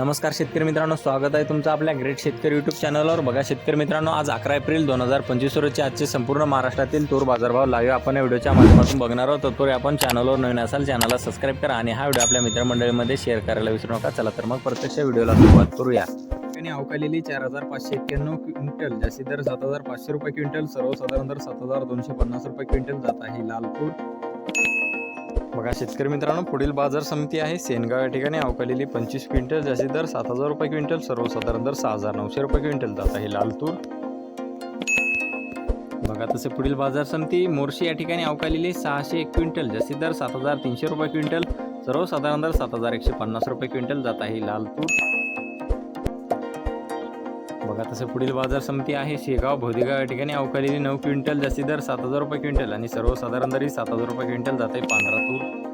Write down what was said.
नमस्कार शेतकरी मित्रांनो स्वागत आहे तुमचं आपल्या ग्रेट शेतकरी यूट्यूब चॅनलवर बघा शेतकरी मित्रांनो आज अकरा एप्रिल दोन हजार पंचवीस रोजचे आजचे संपूर्ण महाराष्ट्रातील तूर बाजारभाव लाईव्ह आपण या व्हिडिओच्या माध्यमातून बघणार आहोत. तर आपण चॅनलवर नवीन असाल चॅनलला सबस्क्राईब करा आणि हा व्हिडिओ आपल्या मित्रमंडळीमध्ये शेअर करायला विसरू नका. चला तर मग प्रत्यक्ष व्हिडिओला सुरुवात करूया. आणि अवकालेली चार हजार पाचशे एक्क्याण्णव क्विंटल जास्तीत दर सात हजार पाचशे रुपये क्विंटल सर्वसाधारण दर सात हजार दोनशे पन्नास रुपये क्विंटल जात आहे लालपूर बघा शेतकरी मित्रांनो पुढील बाजार समिती आहे. सेनगाव या ठिकाणी अवकालेली पंचवीस क्विंटल ज्याचे दर सात हजार रुपये क्विंटल सर्वसाधारण दर सहा हजार नऊशे रुपये क्विंटल. जात आहे लालतूर बघा तसे पुढील बाजार समिती मोर्शी या ठिकाणी अवकालेली सहाशे एक क्विंटल ज्याचे दर सात हजार तीनशे रुपये क्विंटल सर्वसाधारण दर सात हजार एकशे पन्नास रुपये क्विंटल जात आहे. लालतूर बघा तसं पुढील बाजार समिती आहे. शेगाव भोदेगाव या ठिकाणी अवकालेली नऊ क्विंटल जास्ती दर सात हजार रुपये क्विंटल आणि सर्वसाधारण दरी सात हजार रुपये क्विंटल जाते. पांढरा तूर